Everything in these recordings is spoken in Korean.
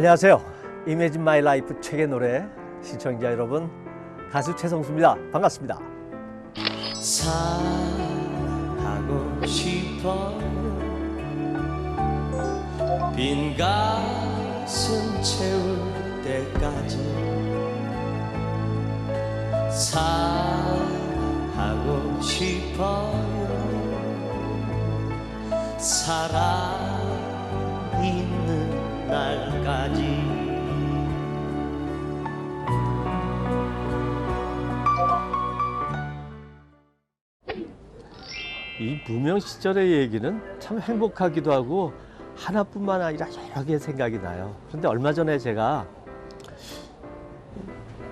안녕하세요. 이매진 마이 라이프 책의 노래 시청자 여러분 가수 최성수입니다. 반갑습니다. 사랑하고 싶어요 빈 가슴 채울 때까지 사랑하고 싶어요 살아 이 무명 시절의 얘기는 참 행복하기도 하고 하나뿐만 아니라 여러 개 생각이 나요. 그런데 얼마 전에 제가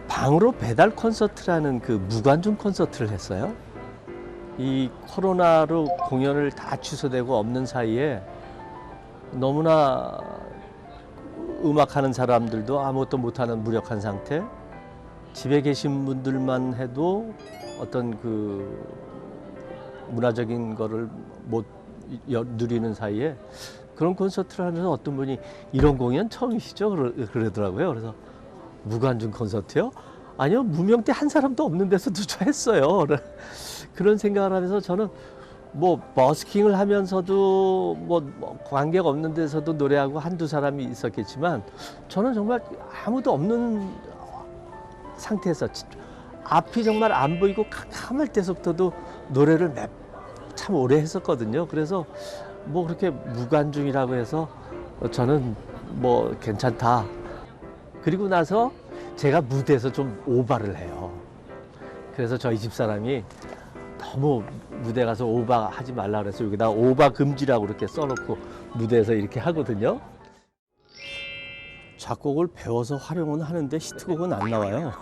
방으로 배달 콘서트라는 그 무관중 콘서트를 했어요. 이 코로나로 공연을 다 취소되고 없는 사이에 너무나 음악하는 사람들도 아무것도 못하는 무력한 상태. 집에 계신 분들만 해도 어떤 그 문화적인 거를 못 여- 누리는 사이에 그런 콘서트를 하면서 어떤 분이 이런 공연 처음이시죠? 그러, 그러더라고요. 그래서 무관중 콘서트요? 아니요, 무명 때 한 사람도 없는 데서도 저 했어요. 그런 생각을 하면서 저는 뭐 버스킹을 하면서도 뭐, 뭐 관객 없는 데서도 노래하고 한두 사람이 있었겠지만 저는 정말 아무도 없는 상태에서 지- 앞이 정말 안 보이고 캄캄할 때서부터도 노래를 몇, 참 오래 했었거든요. 그래서 뭐 그렇게 무관중이라고 해서 저는 뭐 괜찮다. 그리고 나서 제가 무대에서 좀 오바를 해요. 그래서 저희 집 사람이 너무 무대 가서 오바 하지 말라 그래서 여기다 오바 금지라고 이렇게 써놓고 무대에서 이렇게 하거든요. 작곡을 배워서 활용은 하는데 히트곡은 안 나와요.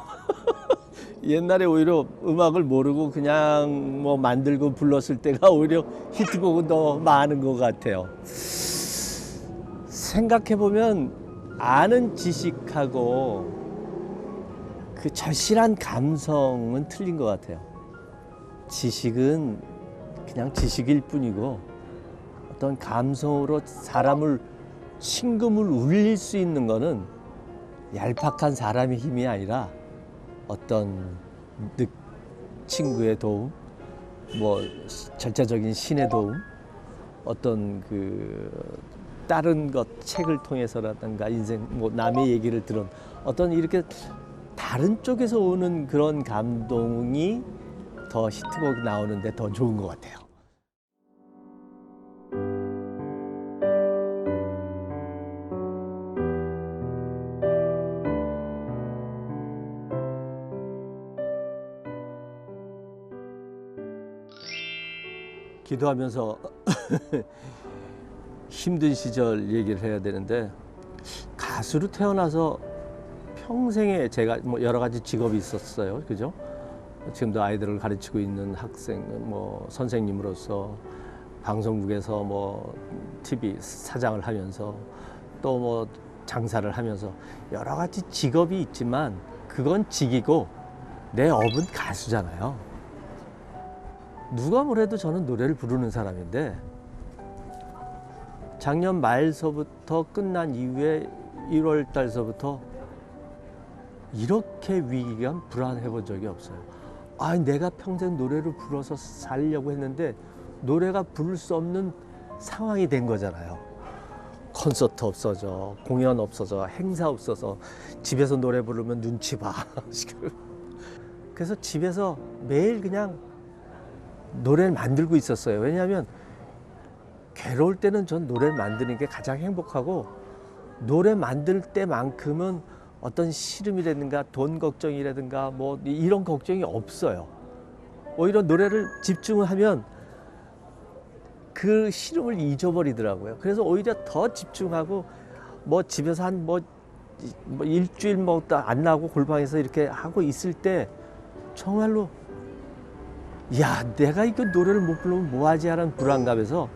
옛날에 오히려 음악을 모르고 그냥 뭐 만들고 불렀을 때가 오히려 히트곡은 더 많은 것 같아요. 생각해 보면 아는 지식하고 그 절실한 감성은 틀린 것 같아요. 지식은 그냥 지식일 뿐이고 어떤 감성으로 사람을 심금을 울릴 수 있는 거는 얄팍한 사람의 힘이 아니라 어떤 느, 친구의 도움, 뭐 시- 절차적인 신의 도움, 어떤 그 다른 것 책을 통해서라든가 인생 뭐 남의 얘기를 들은 어떤 이렇게 다른 쪽에서 오는 그런 감동이 더 히트곡이 나오는데 더 좋은 것 같아요. 기도하면서 힘든 시절 얘기를 해야 되는데 가수로 태어나서 평생에 제가 뭐 여러 가지 직업이 있었어요. 그죠? 지금도 아이들을 가르치고 있는 학생, 뭐 선생님으로서 방송국에서 뭐 TV 사장을 하면서 또 뭐 장사를 하면서 여러 가지 직업이 있지만 그건 직이고 내 업은 가수잖아요. 누가 뭐래도 저는 노래를 부르는 사람인데 작년 말서부터 끝난 이후에 1월 달서부터 이렇게 위기감 불안해 본 적이 없어요. 아, 내가 평생 노래를 불어서 살려고 했는데 노래가 부를 수 없는 상황이 된 거잖아요. 콘서트 없어져, 공연 없어져, 행사 없어서 집에서 노래 부르면 눈치 봐. 그래서 집에서 매일 그냥 노래를 만들고 있었어요. 왜냐하면 괴로울 때는 전 노래를 만드는 게 가장 행복하고 노래 만들 때만큼은 어떤 시름이라든가 돈 걱정이라든가 뭐 이런 걱정이 없어요. 오히려 노래를 집중을 하면 그 시름을 잊어버리더라고요. 그래서 오히려 더 집중하고 뭐 집에서 한뭐 일주일 뭐안 나고 골방에서 이렇게 하고 있을 때 정말로 야, 내가 이거 노래를 못 부르면 뭐하지 하는 불안감에서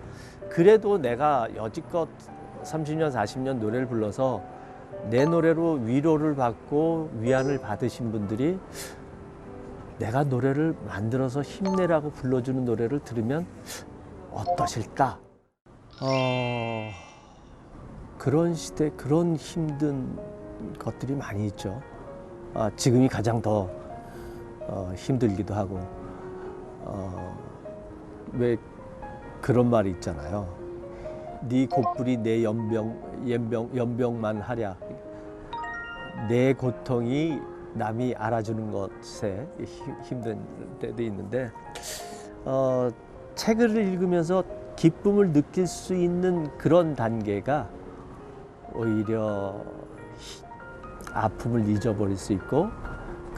그래도 내가 여지껏 30년, 40년 노래를 불러서 내 노래로 위로를 받고 위안을 받으신 분들이 내가 노래를 만들어서 힘내라고 불러주는 노래를 들으면 어떠실까? 어, 그런 시대 그런 힘든 것들이 많이 있죠. 아, 지금이 가장 더 어, 힘들기도 하고 어, 왜 그런 말이 있잖아요. 네 god불이 내 연병 연병 연병만 하랴. 내 고통이 남이 알아주는 것에 힘- 힘든 때도 있는데 어, 책을 읽으면서 기쁨을 느낄 수 있는 그런 단계가 오히려 히- 아픔을 잊어버릴 수 있고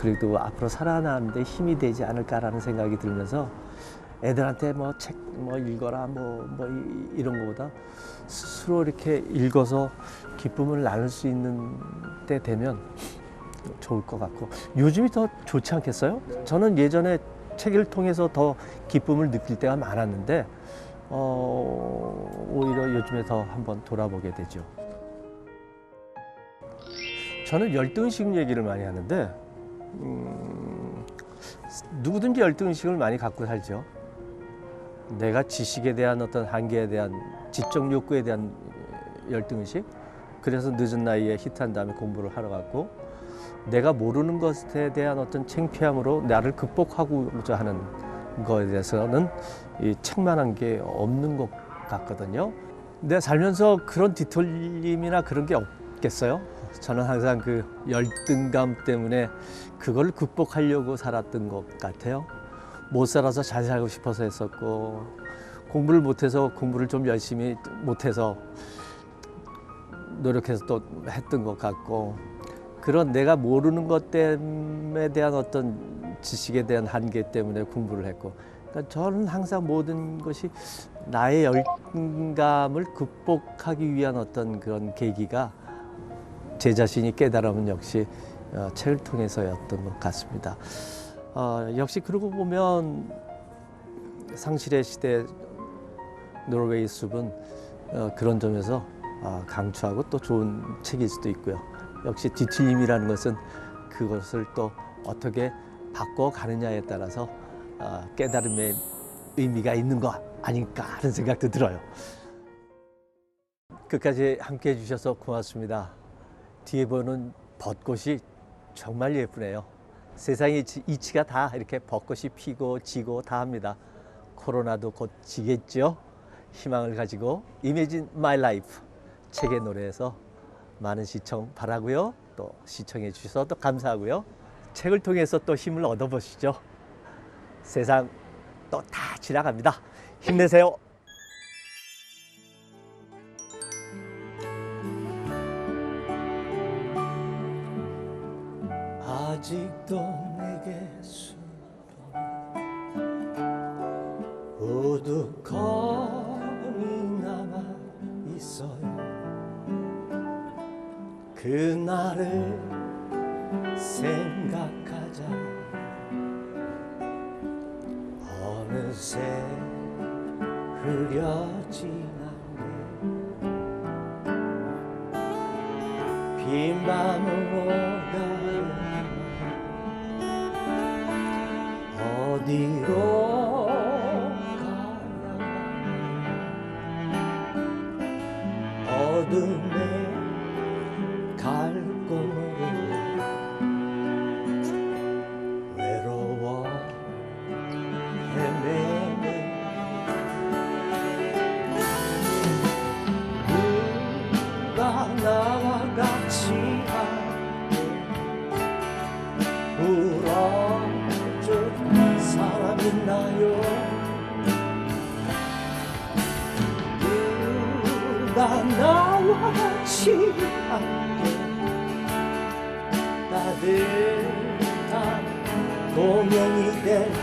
그래도 앞으로 살아나는데 힘이 되지 않을까라는 생각이 들면서 애들한테 뭐 책뭐 읽어라 뭐뭐 이런 거보다 스스로 이렇게 읽어서 기쁨을 나눌 수 있는 때 되면 좋을 것 같고 요즘이 더 좋지 않겠어요? 저는 예전에 책을 통해서 더 기쁨을 느낄 때가 많았는데 어, 오히려 요즘에 더 한번 돌아보게 되죠. 저는 열등의식 얘기를 많이 하는데 음, 누구든지 열등의식을 많이 갖고 살죠. 내가 지식에 대한 어떤 한계에 대한 지적 욕구에 대한 열등의식. 그래서 늦은 나이에 히트한 다음에 공부를 하러 갔고 내가 모르는 것에 대한 어떤 창피함으로 나를 극복하고자 하는 거에 대해서는 이 책만한 게 없는 것 같거든요. 내가 살면서 그런 뒤틀림이나 그런 게 없겠어요? 저는 항상 그 열등감 때문에 그걸 극복하려고 살았던 것 같아요. 못 살아서 잘 살고 싶어서 했었고 공부를 못해서 공부를 좀 열심히 못해서 노력해서 또 했던 것 같고 그런 내가 모르는 것 때문에 대한 어떤 지식에 대한 한계 때문에 공부를 했고 그러니까 저는 항상 모든 것이 나의 열등감을 극복하기 위한 어떤 그런 계기가 제 자신이 깨달으면 역시 어, 책을 통해서였던 것 같습니다. 어, 역시 그러고 보면 상실의 시대 노르웨이 숲은 어, 그런 점에서 어, 강추하고 또 좋은 책일 수도 있고요. 역시 뒤틀림이라는 것은 그것을 또 어떻게 바꿔 가느냐에 따라서 어, 깨달음의 의미가 있는 거 아닐까 하는 생각도 들어요. 끝까지 함께 해주셔서 고맙습니다. 뒤에 보는 벚꽃이 정말 예쁘네요. 세상의 지- 이치가 다 이렇게 벚꽃이 피고 지고 다 합니다. 코로나도 곧 지겠죠? 희망을 가지고 이매진 마이 라이프 책의 노래에서 많은 시청 바라고요. 또 시청해 주셔서 또 감사하고요. 책을 통해서 또 힘을 얻어보시죠. 세상 또 다 지나갑니다. 힘내세요. 아직도 내게 수많은 우두커니 남아 있어요. 그날을 생각하자. 어느새 흐려지나네. 빈 밤으로 가 어디로 누가 나와 함께 따뜻한 동행이 될